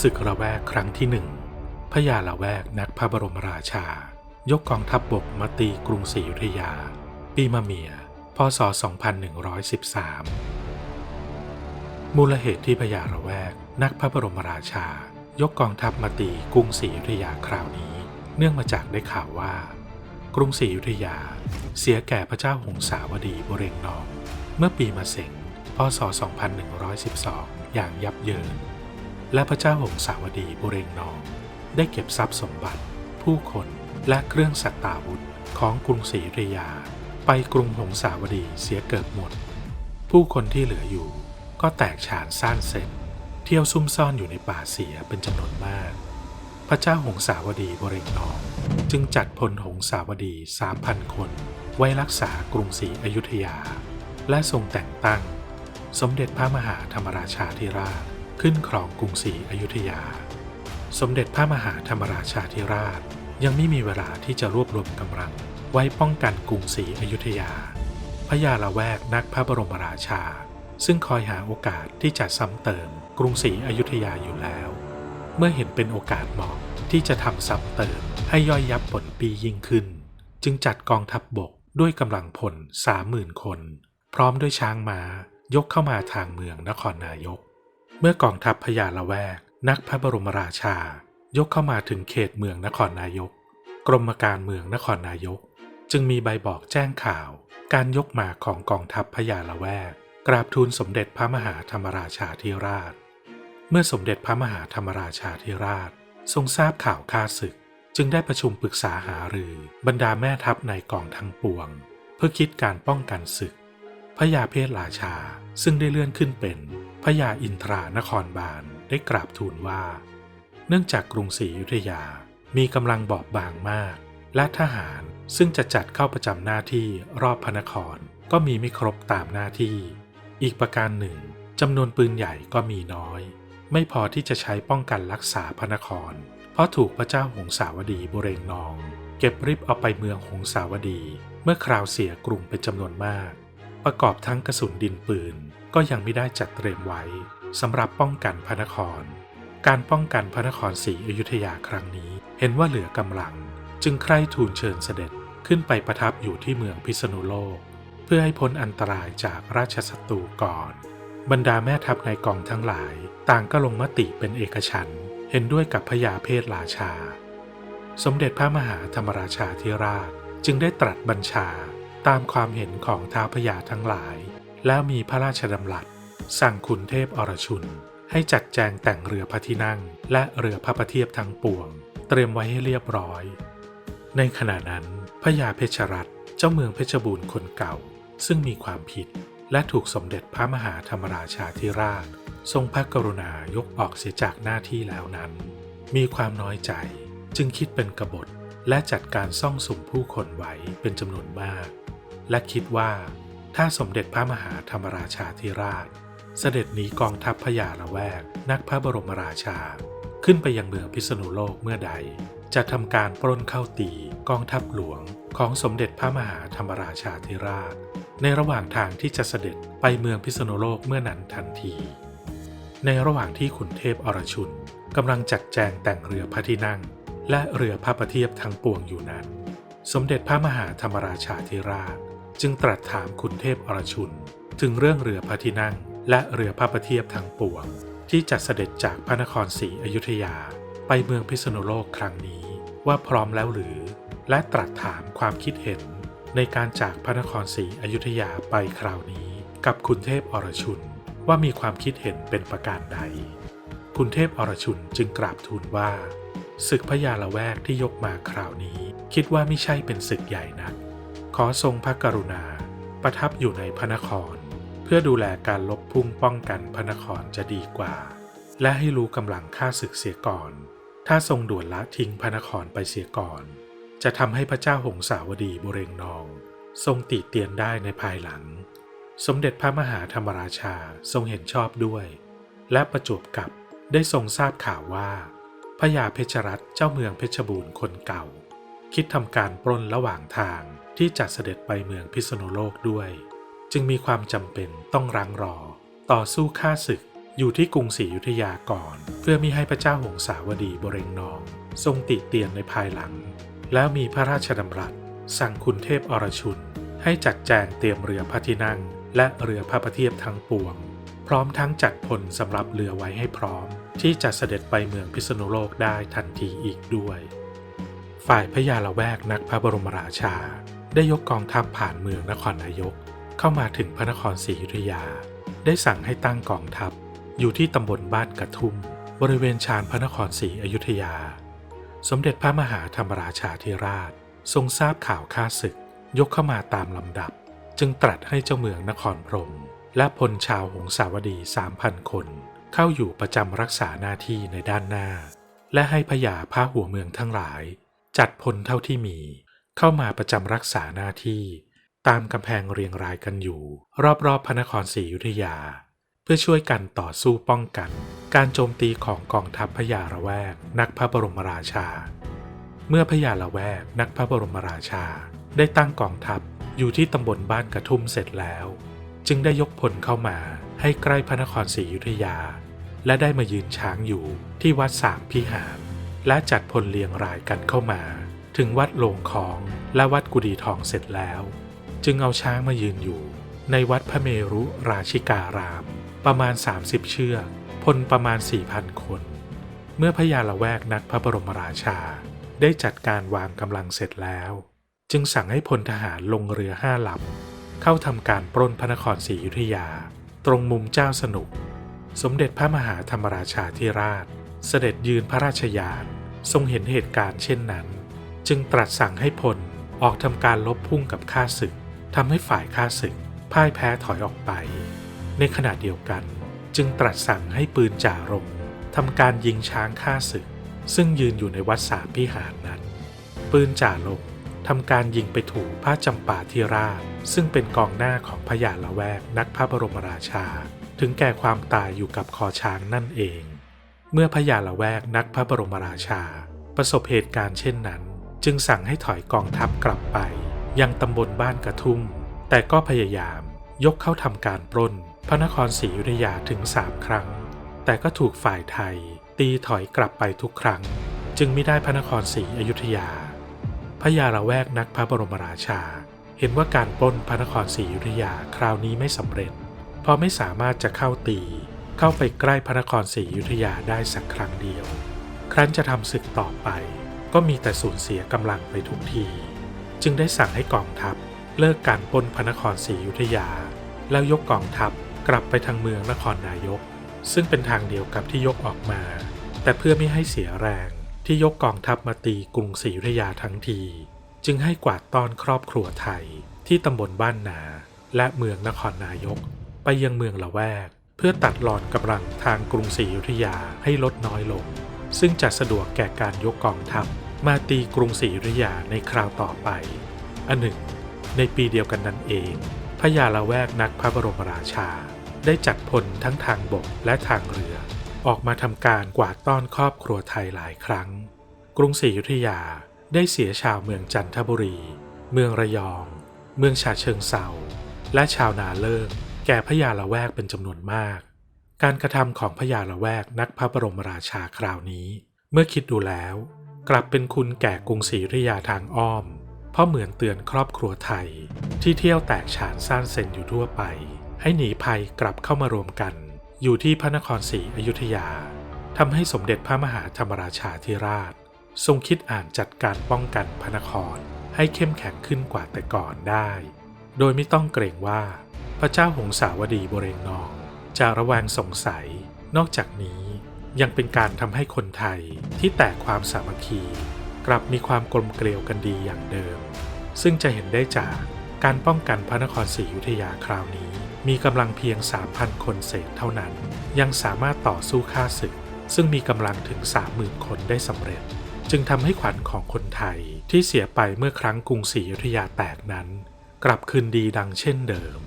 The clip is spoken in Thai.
ศึกระแวกครั้งที่หนึ่งพญาละแวกนักพระบรมราชา ยกกองทัพบบกมาตีกรุงศรีอยุธยา ปีมะเมีย พศ 2113 มูลเหตุที่พญาละแวกนักพระบรมราชา ยกกองทัพมาตีกรุงศรีอยุธยาคราวนี้ เนื่องมาจากได้ข่าวว่า กรุงศรีอยุธยา เสียแก่พระเจ้าหงสาวดีบเรงนอง เมื่อปีมะเสงพศ 2112 อย่างยับเยิน และพระเจ้าหงสาวดีบุเรงนอง ได้เก็บทรัพย์สมบัติ ผู้คนและเครื่องสัตตาวุธของกรุงศรีอยุธยา ไปกรุงหงสาวดีเสียเกิดหมด ผู้คนที่เหลืออยู่ ก็แตกฉานซ่านเซ็นเที่ยวซุ่มซ่อนอยู่ในป่าเสียเป็นจำนวนมาก พระเจ้าหงสาวดีบเรงนองจึงจัดพลหงสาวดีสามพันคน ไว้รักษากรุงศรีอยุธยา และทรงแต่งตั้ง สมเด็จพระมหาธรรมราชาธิราชขึ้นครองกรุงศรีอยุธยา สมเด็จพระมหาธรรมราชาธิราช ยังไม่มีเวลาที่จะรวบรวมกำลัง ไว้ป้องกันกรุงศรีอยุธยา พระยาละแวกนักพระบรมราชา ซึ่งคอยหาโอกาสที่จะซ้ำเติมกรุงศรีอยุธยาอยู่แล้ว เมื่อเห็นเป็นโอกาสเหมาะที่จะทำซ้ำเติมให้ย่อยยับผลปียิ่งขึ้น จึงจัดกองทัพบบกด้วยกำลังพลสามหมื่นคน พร้อมด้วยช้างม้ายกเข้ามาทางเมืองนครนายก เมื่อกองทัพพญาละแวก นักพระบรมราชา ยกเข้ามาถึงเขตเมืองนครนายก กรมการเมืองนครนายก จึงมีใบบอกแจ้งข่าว การยกมาของกองทัพพญาละแวก กราบทูลสมเด็จพระมหาธรรมราชาธิราช เมื่อสมเด็จพระมหาธรรมราชาธิราช ทรงทราบข่าวข้าศึก จึงได้ประชุมปรึกษาหารือบรรดาแม่ทัพในกองทั้งปวง เพื่อคิดการป้องกันศึก พระยาเพศราชาซึ่งได้เลื่อนขึ้นเป็นพระยาอินทรานครบาลได้กราบทูลว่า เนื่องจากกรุงศรีอยุธยามีกำลังบอบบางมาก และทหารซึ่งจะจัดเข้าประจำหน้าที่รอบพระนครก็มีไม่ครบตามหน้าที่ อีกประการหนึ่งจำนวนปืนใหญ่ก็มีน้อย ไม่พอที่จะใช้ป้องกันรักษาพระนคร เพราะถูกพระเจ้าหงสาวดีบุเรงนอง เก็บริบเอาไปเมืองหงสาวดี เมื่อคราวเสียกรุงเป็นจำนวนมาก ประกอบทั้งกระสุนดินปืนก็ยังไม่ได้จัดเตรียมไว้สำหรับป้องกันพระนคร การป้องกันพระนครศรีอยุธยาครั้งนี้ เห็นว่าเหลือกำลัง จึงใคร่ทูลเชิญเสด็จขึ้นไปประทับอยู่ที่เมืองพิษณุโลก เพื่อให้พ้นอันตรายจากราชศัตรูก่อน บรรดาแม่ทัพในกองทั้งหลาย ต่างก็ลงมติเป็นเอกฉันเห็นด้วยกับพญาเพศราชา สมเด็จพระมหาธรรมราชาธิราชจึงได้ตรัสบัญชาตามความเห็นของท้าพญาทั้งหลาย แล้วมีพระราชดำรัส สั่งขุนเทพอรชุน ให้จัดแจงแต่งเรือพระที่นั่ง และเรือพระประเทียบทั้งปวง เตรียมไว้ให้เรียบร้อย ในขณะนั้นพญาเพชรรัตเจ้าเมืองเพชรบูรณ์คนเก่า ซึ่งมีความผิด และถูกสมเด็จพระมหาธรรมราชาธิราช ทรงพระกรุณายกออกเสียจากหน้าที่แล้วนั้น มีความน้อยใจจึงคิดเป็นกบฏและจัดการซ่องสุมผู้คนไว้เป็นจำนวนมาก และคิดว่า ถ้าสมเด็จพระมหาธรรมราชาธิราช เสด็จหนีกองทัพพญาละแวก นักพระบรมราชา ขึ้นไปยังเมืองพิษณุโลกเมื่อใด จะทำการปล้นเข้าตีกองทัพหลวงของสมเด็จพระมหาธรรมราชาธิราช ในระหว่างทางที่จะเสด็จไปเมืองพิษณุโลกเมื่อนั้นทันที ในระหว่างที่ขุนเทพอรชุนกำลังจัดแจงแต่งเรือพระที่นั่ง และเรือพระประเทียบทั้งปวงอยู่นั้น สมเด็จพระมหาธรรมราชาธิราช จึงตรัสถามขุนเทพอรชุน ถึงเรื่องเรือพระที่นั่ง และเรือพระประเทียบทั้งปวง ที่จะเสด็จจากพระนครศรีอยุธยา ไปเมืองพิษณุโลกครั้งนี้ว่าพร้อมแล้วหรือ และตรัสถามความคิดเห็น ในการจากพระนครศรีอยุธยาไปคราวนี้ กับคุณเทพอรชุนว่ามีความคิดเห็นเป็นประการใด คุณเทพอรชุนจึงกราบทูลว่าศึกพญาละแวกที่ยกมาคราวนี้ คิดว่าไม่ใช่เป็นศึกใหญ่นัก ขอทรงพระกรุณา ประทับอยู่ในพระนคร เพื่อดูแลการลบพุ่งป้องกันพระนครจะดีกว่า และให้รู้กำลังค่าศึกเสียก่อน ถ้าทรงด่วนละทิ้งพระนครไปเสียก่อน จะทำให้พระเจ้าหงสาวดีบุเรงนอง ทรงติเตียนได้ในภายหลัง สมเด็จพระมหาธรรมราชาทรงเห็นชอบด้วย และประจวบกับได้ทรงทราบข่าวว่าพญาเพชรรัตเจ้าเมืองเพชรบูรณ์คนเก่า คิดทำการปล้นระหว่างทางที่จะเสด็จไปเมืองพิษณุโลกด้วย จึงมีความจำเป็นต้องรังรอ ต่อสู้ฆ่าศึกอยู่ที่กรุงศรีอยุธยาก่อน เพื่อมิให้พระเจ้าหงสาวดีบเรงนอง ทรงติเตียนในภายหลัง แล้วมีพระราชดำรัส สั่งคุณเทพอรชุน ให้จัดแจงเตรียมเรือพระที่นั่ง และเรือพระประเทียบทั้งปวง พร้อมทั้งจัดพลสำหรับเรือไว้ให้พร้อม ที่จะเสด็จไปเมืองพิษณุโลกได้ทันทีอีกด้วย ฝ่ายพระยาละแวกนักพระบรมราชา ได้ยกกองทัพผ่านเมืองนครนายก เข้ามาถึงพระนครศรีอยุธยา ได้สั่งให้ตั้งกองทัพ อยู่ที่ตำบลบ้านกระทุ่ม บริเวณชานพระนครศรีอยุธยา สมเด็จพระมหาธรรมราชาธิราช ทรงทราบข่าวข้าศึก ยกเข้ามาตามลำดับ จึงตรัสให้เจ้าเมืองนครพรม และพลชาวหงสาวดีสามพันคน เข้าอยู่ประจำรักษาหน้าที่ในด้านหน้า และให้พญาพาหัวเมืองทั้งหลาย จัดพลเท่าที่มี เข้ามาประจำรักษาหน้าที่ ตามกำแพงเรียงรายกันอยู่ รอบๆพระนครศรีอยุธยา เพื่อช่วยกันต่อสู้ป้องกัน การโจมตีของกองทัพพญาละแวก นักพระบรมราชา เมื่อพญาละแวก นักพระบรมราชา ได้ตั้งกองทัพอยู่ที่ตำบลบ้านกระทุ่มเสร็จแล้ว จึงได้ยกพลเข้ามาให้ใกล้พระนครศรีอยุธยา และได้มายืนช้างอยู่ที่วัดสามพิหาร และจัดพลเรียงรายกันเข้ามา ถึงวัดโลงของและวัดกุดีทองเสร็จแล้ว จึงเอาช้างมายืนอยู่ในวัดพระเมรุราชิการาม ประมาณ 30 เชือกพลประมาณ 4,000 คน เมื่อพญาละแวกนักพระบรมราชา ได้จัดการวางกำลังเสร็จแล้ว จึงสั่งให้พลทหารลงเรือห้าลำเข้าทำการปล้นพระนครศรีอยุธยา ตรงมุมเจ้าสนุก สมเด็จพระมหาธรรมราชาธิราช เสด็จยืนพระราชยานทรงเห็นเหตุการณ์เช่นนั้น จึงตรัสสั่งให้พลออกทำการลบพุ่งกับข้าศึกทำให้ฝ่ายข้าศึกพ่ายแพ้ถอยออกไป ในขณะเดียวกัน จึงตรัสสั่งให้ปืนจ่ารงทำการยิงช้างข้าศึก ซึ่งยืนอยู่ในวัดสาพิหารนั้น ปืนจ่าลงทำการยิงไปถูกพระจำปาธิราช ซึ่งเป็นกองหน้าของพญาละแวกนักพระบรมราชา ถึงแก่ความตายอยู่กับคอช้างนั่นเอง เมื่อพญาละแวกนักพระบรมราชา ประสบเหตุการณ์เช่นนั้น จึงสั่งให้ถอยกองทัพกลับไป ยังตำบลบ้านกระทุ่ม แต่ก็พยายามยกเข้าทำการปล้น พระนครศรีอยุธยาถึงสามครั้ง แต่ก็ถูกฝ่ายไทยตีถอยกลับไปทุกครั้ง จึงไม่ได้พระนครศรีอยุธยาพญาละแวกนักพระบรมราชา เห็นว่าการปล้นพระนครศรีอยุธยาคราวนี้ไม่สำเร็จ เพราะไม่สามารถจะเข้าตีเข้าไปใกล้พระนครศรีอยุธยาได้สักครั้งเดียว ครั้นจะทำศึกต่อไป ก็มีแต่สูญเสียกำลังไปทุกที จึงได้สั่งให้กองทัพเลิกการปล้นพระนครศรีอยุธยา แล้วยกกองทัพ กลับไปทางเมืองนครนายก ซึ่งเป็นทางเดียวกับที่ยกออกมา แต่เพื่อไม่ให้เสียแรงที่ยกกองทัพมาตีกรุงศรีอยุธยาทั้งที จึงให้กวาดต้อนครอบครัวไทยที่ตำบลบ้านนา และเมืองนครนายก ไปยังเมืองละแวก เพื่อตัดหลอนกำลังทางกรุงศรีอยุธยาให้ลดน้อยลง ซึ่งจะสะดวกแก่การยกกองทัพมาตีกรุงศรีอยุธยาในคราวต่อไป อันหนึ่ง ในปีเดียวกันนั้นเองพญาละแวกนักพระบรมราชา ได้จัดพลทั้งทางบกและทางเรือ ออกมาทำการกวาดต้อนครอบครัวไทยหลายครั้ง กรุงศรีอยุธยาได้เสียชาวเมืองจันทบุรี เมืองระยอง เมืองฉะเชิงเซาและชาวนาเลิกแก่พญาละแวกเป็นจำนวนมาก การกระทำของพญาละแวกนักพระบรมราชาคราวนี้ เมื่อคิดดูแล้ว กลับเป็นคุณแก่กรุงศรีอยุธยาทางอ้อม เพราะเหมือนเตือนครอบครัวไทยที่เที่ยวแตกฉานซ่านเซนอยู่ทั่วไป ให้หนีภัยกลับเข้ามารวมกัน อยู่ที่พระนครศรีอยุธยาทำให้สมเด็จพระมหาธรรมราชาธิราช ทรงคิดอ่านจัดการป้องกันพระนครให้เข้มแข็งขึ้นกว่าแต่ก่อนได้ โดยไม่ต้องเกรงว่า พระเจ้าหงสาวดีบเรงนองจะระแวงสงสัย นอกจากนี้ยังเป็นการทำให้คนไทยที่แตกความสามัคคี กลับมีความกลมเกลียวกันดีอย่างเดิม ซึ่งจะเห็นได้จากการป้องกันพระนครศรีอยุธยาคราวนี้ มีกำลังเพียง 3,000 คนเศษเท่านั้น ยังสามารถต่อสู้ฆ่าศึก ซึ่งมีกำลังถึง 30,000 คนได้สำเร็จ จึงทำให้ขวัญของคนไทยที่เสียไปเมื่อครั้งกรุงศรีอยุธยาแตกนั้น กลับคืนดีดังเช่นเดิม